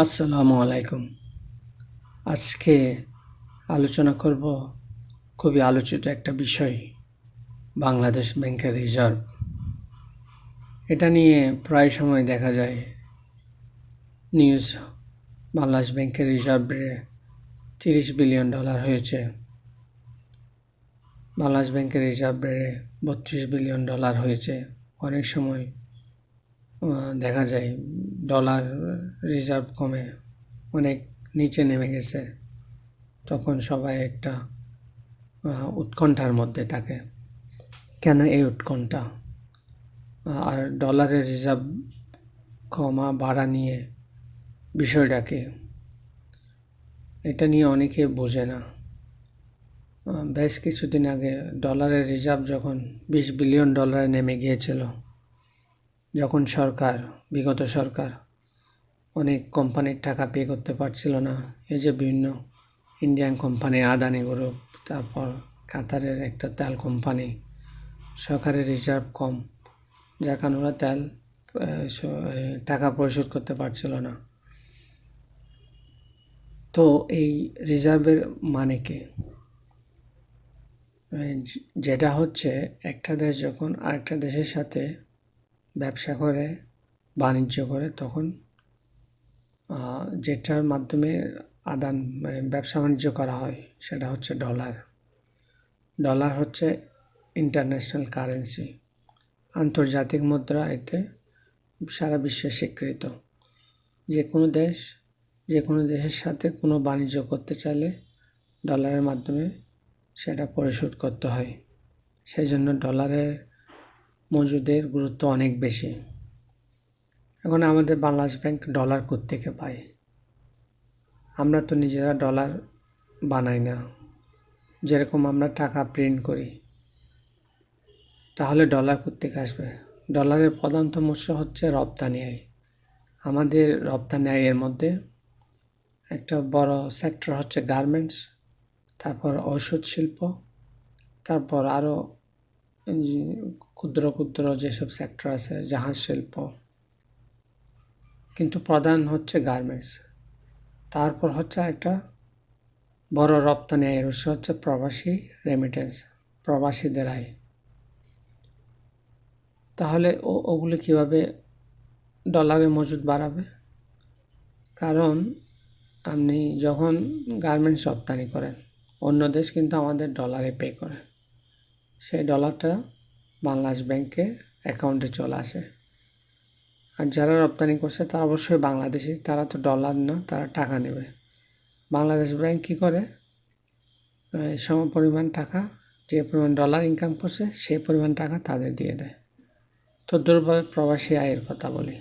আসসালামু আলাইকুম। আজকে আলোচনা করব খুবই আলোচিত একটা বিষয়, বাংলাদেশ ব্যাংকের রিজার্ভ। এটা নিয়ে প্রায় সময় দেখা যায় নিউজ, বাংলাদেশ ব্যাংকের রিজার্ভ তিরিশ বিলিয়ন ডলার হয়েছে। বাংলাদেশ ব্যাংকের রিজার্ভ বেড়ে বত্রিশ বিলিয়ন ডলার হয়েছে। অনেক সময় দেখা যায় ডলার রিজার্ভ কমে, অনেক নিচে নেমে গেছে। তখন সবাই একটা উৎকণ্ঠার মধ্যে থাকে। কেন এই উৎকণ্ঠা? আর ডলারের রিজার্ভ কমা, বাড়া নিয়ে বিষয়টাকে, এটা নিয়ে অনেকে বোঝে না। বেশ কিছুদিন আগে ডলারের রিজার্ভ যখন বিশ বিলিয়ন ডলারে নেমে গিয়েছিল যখন সরকার, বিগত সরকার অনেক কোম্পানির টাকা পে করতে পারছিল না, এই যে বিভিন্ন ইন্ডিয়ান কোম্পানি আদানি গ্রুপ তারপর কাতারের একটা তেল কোম্পানি সরকারের রিজার্ভ কম, যার কারণে ওরা তেল টাকা পরিশোধ করতে পারছিল না। তো এই রিজার্ভের মানে কি? যেটা হচ্ছে একটা দেশ যখন আরেকটা দেশের সাথে ব্যবসা করে, বাণিজ্য করে, তখন যেটার মাধ্যমে আদান ব্যবসা বাণিজ্য করা হয়, সেটা হচ্ছে ডলার। ডলার হচ্ছে ইন্টারন্যাশনাল কারেন্সি, আন্তর্জাতিক মুদ্রা এতে সারা বিশ্বে স্বীকৃত। যে কোনো দেশ যে কোনো দেশের সাথে কোনো বাণিজ্য করতে চাইলে ডলারের মাধ্যমে সেটা পরিশোধ করতে হয়। সেই জন্য ডলারের মজুদের গুরুত্ব অনেক বেশি। এখন আমাদের বাংলাদেশ ব্যাংক ডলার থেকে পায়? আমরা তো নিজেরা ডলার বানাই না। যেরকম আমরা টাকা প্রিন্ট করি, তাহলে ডলার থেকে আসবে? ডলারের প্রধানত উৎস হচ্ছে রপ্তানি আয়। আমাদের রপ্তানি আয়ের মধ্যে একটা বড় সেক্টর হচ্ছে গার্মেন্টস, তারপর ঔষধ শিল্প, তারপর আরও ক্ষুদ্র ক্ষুদ্র যেসব সেক্টর আছে, জাহাজ শিল্প। কিন্তু প্রধান হচ্ছে গার্মেন্টস তারপর হচ্ছে একটা বড় রপ্তানি আয়ের উৎস হচ্ছে প্রবাসী রেমিটেন্স প্রবাসীদের আয়। তাহলে ও, ওগুলো কীভাবে ডলারে মজুদ বাড়াবে? কারণ আপনি যখন গার্মেন্টস রপ্তানি করেন, অন্য দেশ কিন্তু আমাদের ডলারে পে করে। সেই ডলারটা বাংলাদেশ ব্যাংকে অ্যাকাউন্টে চলে আসে। আর যারা রপ্তানি করছে, তারা অবশ্যই বাংলাদেশি, তারা তো ডলার না, তারা টাকা নেবে। বাংলাদেশ ব্যাংক কী করে? সম পরিমাণ টাকা, যে পরিমাণ ডলার ইনকাম করছে, সেই পরিমাণ টাকা তাদের দিয়ে দেয়। তো দুর্ভাবে প্রবাসী আয়ের কথা বলি।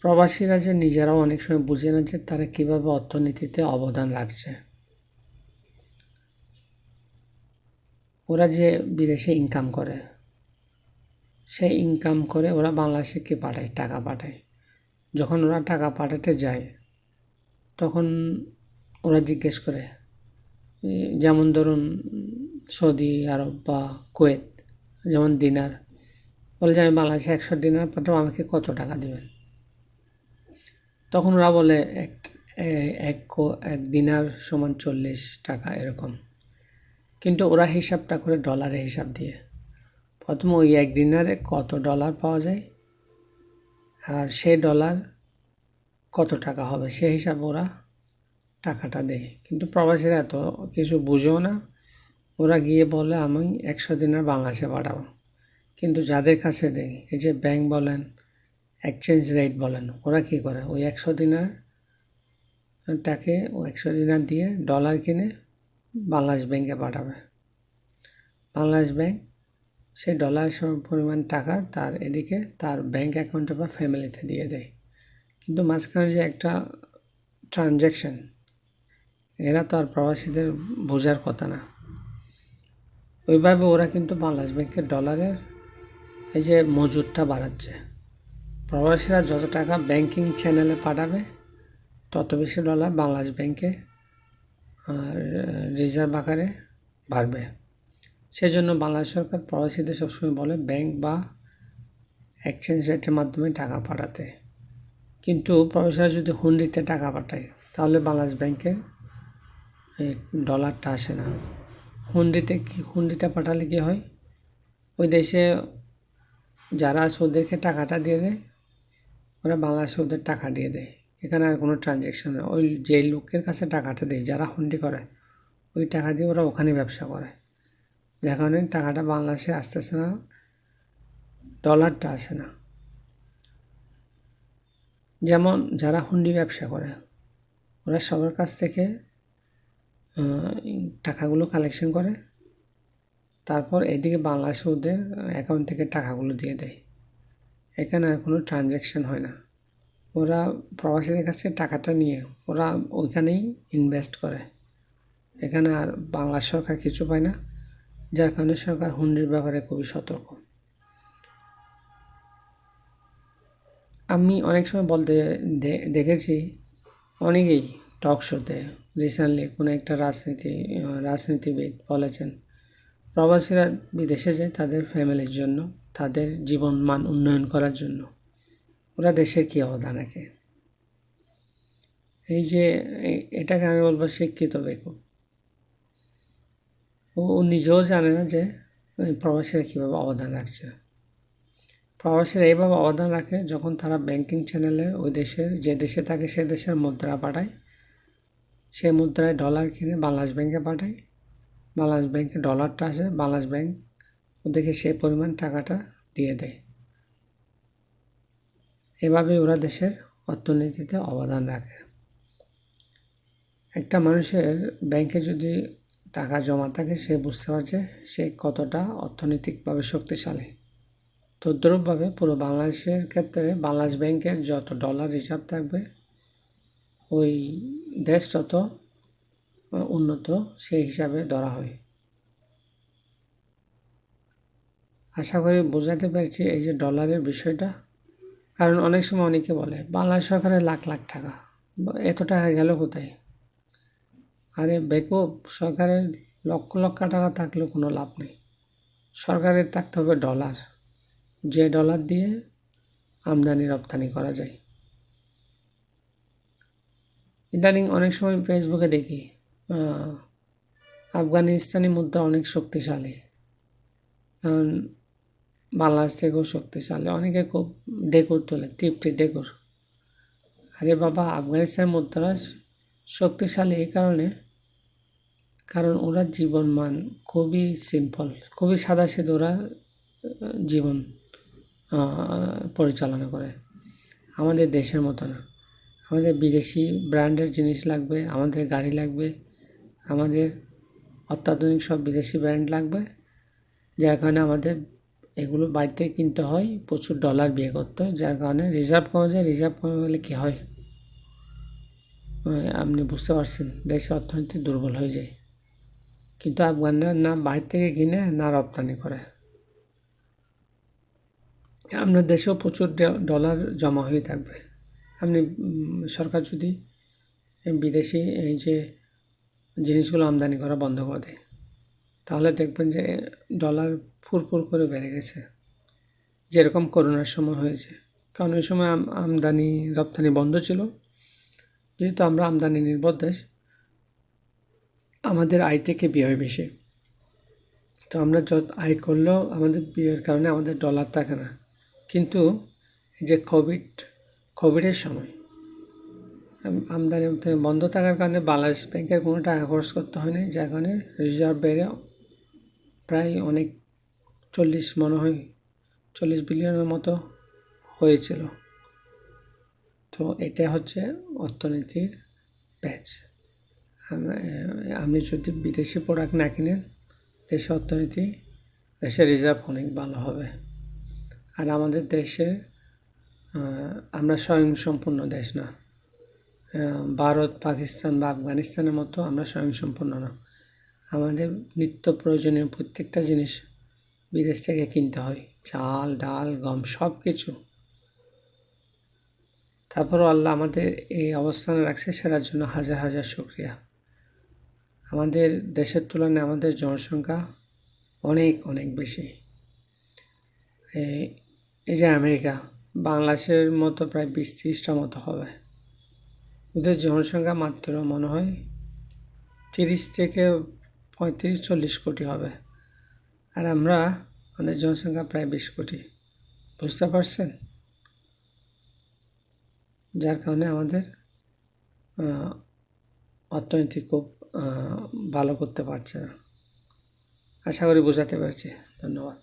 প্রবাসীরা যে নিজেরাও অনেক সময় বুঝে না যে তারা কীভাবে অর্থনীতিতে অবদান রাখছে। ওরা যে বিদেশে ইনকাম করে, সেই ইনকাম করে ওরা বাংলাদেশে কে পাঠায়? টাকা পাঠায়। যখন ওরা টাকা পাঠাতে যায়, তখন ওরা জিজ্ঞেস করে যেমন ধরুন সৌদি আরব বা কুয়েত, যেমন দিনার, বলে যে আমি বাংলাদেশে একশো দিনার পাঠাবো, আমাকে কত টাকা দেবেন? তখন ওরা বলে, এক এক এক দিনার সমান চল্লিশ টাকা, এরকম। কিন্তু ওরা হিসাবটা করে ডলারে হিসাব দিয়ে। প্রথম ওই এক দিনারে কত ডলার পাওয়া যায়? আর সে ডলার কত টাকা হবে? সে হিসাবে ওরা টাকাটা দেয়। কিন্তু প্রবাসীরা এত কিছু বুঝেও না। ওরা গিয়ে বলে, আমি একশো দিনের বাংলাদেশে পাঠাবো। কিন্তু যাদের কাছে দেয়, এই যে ব্যাংক বলেন, এক্সচেঞ্জ রেট বলেন, ওরা কী করে? ওই একশো দিনার টাকে ও একশো দিনার দিয়ে ডলার কিনে বাংলাদেশ ব্যাংকে পাঠাবে। বাংলাদেশ ব্যাংক সেই ডলার পরিমাণ টাকা তার এদিকে তার ব্যাংক অ্যাকাউন্টে বা ফ্যামিলিতে দিয়ে দেয়। কিন্তু মাঝখানে যে একটা ট্রানজ্যাকশান এরা তো আর প্রবাসীদের বোঝার কথা না। ওইভাবে ওরা কিন্তু বাংলাদেশ ব্যাংকের ডলারের এই যে মজুদটা বাড়াচ্ছে। প্রবাসীরা যত টাকা ব্যাংকিং চ্যানেলে পাঠাবে, তত বেশি ডলার বাংলাদেশ ব্যাংকে রিজার্ভ আকারে বাড়বে। সেজন্য বাংলাদেশ সরকার প্রবাসীদের সবসময় বলে, ব্যাংক বা এক্সচেঞ্জ রেটের মাধ্যমে টাকা পাঠাতে। কিন্তু প্রবাসীরা যদি হুন্ডিতে টাকা পাঠায়, তাহলে বাংলাদেশ ব্যাংকের ডলারটা আসে না। হুন্ডিতে কি, হুন্ডিটা পাঠালে কী হয়? ওই দেশে যারা ওদেরকে টাকাটা দিয়ে দেয়, ওরা বাংলাদেশে ওদের টাকা দিয়ে দেয়। এখানে আর কোনো ট্রানজ্যাকশন ওই যে লোকের কাছে টাকাটা দেয়, যারা হুন্ডি করে, ওই টাকা দিয়ে ওরা ওখানে ব্যবসা করে। যার কারণে টাকাটা বাংলাদেশে আসতেছে না ডলারটা আসে না। যেমন যারা হুন্ডি ব্যবসা করে, ওরা সবার কাছ থেকে টাকাগুলো কালেকশন করে, তারপর এদিকে বাংলাদেশে ওদের অ্যাকাউন্ট থেকে টাকাগুলো দিয়ে দেয়। এখানে আর কোনো ট্রানজ্যাকশন হয় না। ওরা প্রবাসীদের কাছে টাকাটা নিয়ে ওরা ওইখানেই ইনভেস্ট করে। এখানে আর বাংলা সরকার কিছু পায় না, যার কারণে সরকার হুন্ডির ব্যাপারে খুবই সতর্ক। আমি অনেক সময় বলতে দেখেছি, অনেকেই টক শোতে রিসেন্টলি কোনো একটা রাজনীতি, রাজনীতিবিদ বলেছেন, প্রবাসীরা বিদেশে যায় তাদের ফ্যামিলির জন্য, তাদের জীবন মান উন্নয়ন করার জন্য। ওরা দেশের কী অবদান রাখে এই যে এটাকে আমি বলব শিক্ষিত বেকুব ও নিজেও জানে না যে প্রবাসীরা কীভাবে অবদান রাখছে। প্রবাসীরা এইভাবে অবদান রাখে যখন তারা ব্যাংকিং চ্যানেলে ওই দেশের, যে দেশে থাকে সে দেশের মুদ্রা পাঠায়। সে মুদ্রায় ডলার কিনে বাংলাদেশ ব্যাংকে পাঠায়। বাংলাদেশ ব্যাংকে ডলারটা আসে, বাংলাদেশ ব্যাংক ওদেরকে সে পরিমাণ টাকাটা দিয়ে দেয়। এভাবে ওরা দেশের অর্থনীতিতে অবদান রাখে। একটা মানুষের ব্যাংকে যদি টাকা জমা থাকে, সে বুঝতে পারছে সে কতটা অর্থনৈতিকভাবে শক্তিশালী। তদ্রূপভাবে পুরো বাংলাদেশের ক্ষেত্রে বাংলাদেশ ব্যাংকের যত ডলার রিজার্ভ থাকবে, ওই দেশ তত উন্নত সেই হিসাবে ধরা হয়। আশা করি বোঝাতে পেরেছি এই যে ডলারের বিষয়টা। কারণ অনেক সময় অনেকে বলে বাংলাদেশ সরকারের লাখ লাখ টাকা। এত টাকা গেল কোথায়? আরে বেকুব সরকারের লক্ষ লক্ষ টাকা থাকলেও কোনো লাভ নেই। সরকারের থাকতে হবে ডলার। যে ডলার দিয়ে আমদানি, রপ্তানি করা যায়। ইদানিং অনেক সময় ফেসবুকে দেখি আফগানিস্তানি মুদ্রা অনেক শক্তিশালী। কারণ বাংলাদেশ থেকেও শক্তিশালী। অনেকে খুব ডেকুর তোলে, তৃপ্তি ডেকুর। আরে বাবা আফগানিস্তান মুদ্রা শক্তিশালী এই কারণে? কারণ ওরা জীবন মান খুবই সিম্পল, খুবই সাদা ওরা জীবন পরিচালনা করে। আমাদের দেশের মতো না। আমাদের বিদেশি ব্র্যান্ডের জিনিস লাগবে, আমাদের গাড়ি লাগবে, আমাদের অত্যাধুনিক সব বিদেশি ব্র্যান্ড লাগবে, যার কারণে আমাদের এগুলো বাড়িতে কিনতে হয়, প্রচুর ডলার বিয়ে করতে হয়, যার কারণে রিজার্ভ কমে যায় রিজার্ভ কমে গেলে কী হয়? আপনি বুঝতে পারছেন, দেশের অর্থনীতি দুর্বল হয়ে যায়। কিন্তু আফগানরা না বাইরে থেকে কিনে, না রপ্তানি করে। আপনার দেশেও প্রচুর ডলার জমা হয়ে থাকবে। আপনি সরকার যদি, বিদেশি, এই যে, জিনিসগুলো আমদানি করা বন্ধ করে দেয়। তাহলে দেখবেন যে ডলার ফুরফুর করে বেড়ে গেছে, যেরকম করোনার সময় হয়েছে। কারণ ওই সময় আমদানি রপ্তানি বন্ধ ছিল। যেহেতু আমরা আমদানি নির্ভর দেশ, আমাদের আয় থেকে ব্যয় বেশি। তো আমরা যত আয় করলেও আমাদের বিয়ের কারণে আমাদের ডলার থাকে না। কিন্তু যে কোভিড, কোভিডের সময় আমদানি বন্ধ থাকার কারণে বাংলাদেশ ব্যাংকের কোনো টাকা খরচ করতে হয়নি, যার কারণে রিজার্ভ বেড়ে প্রায় অনেক চল্লিশ মনে হয়, চল্লিশ বিলিয়নের মতো হয়েছিল। তো এটা হচ্ছে অর্থনীতির প্যাচ আপনি যদি বিদেশি প্রোডাক্ট না কিনেন দেশের অর্থনীতি দেশের রিজার্ভ অনেক ভালো হবে। আর আমাদের দেশে আমরা স্বয়ংসম্পূর্ণ দেশ না। ভারত, পাকিস্তান বা আফগানিস্তানের মতো আমরা স্বয়ংসম্পূর্ণ না। আমাদের নিত্য প্রয়োজনীয় প্রত্যেকটা জিনিস বিদেশ থেকে কিনতে হয়। চাল, ডাল, গম সব কিছু তারপরও আল্লাহ আমাদের এই অবস্থানে রাখছে সেটার জন্য হাজার হাজার শুক্রিয়া। আমাদের দেশের তুলনায় আমাদের জনসংখ্যা অনেক অনেক বেশি। এই যে আমেরিকা, বাংলাদেশের মতো প্রায় বিশ ত্রিশটা মতো হবে। ওদের জনসংখ্যা মাত্র মনে হয় তিরিশ থেকে পঁয়ত্রিশ, চল্লিশ কোটি হবে। আর আমরা আমাদের জনসংখ্যা প্রায় বিশ কোটি। বুঝতে পারছেন? যার কারণে আমাদের অর্থনীতি খুব ভালো করতে পারছে না। আশা করি বোঝাতে পারছি। ধন্যবাদ।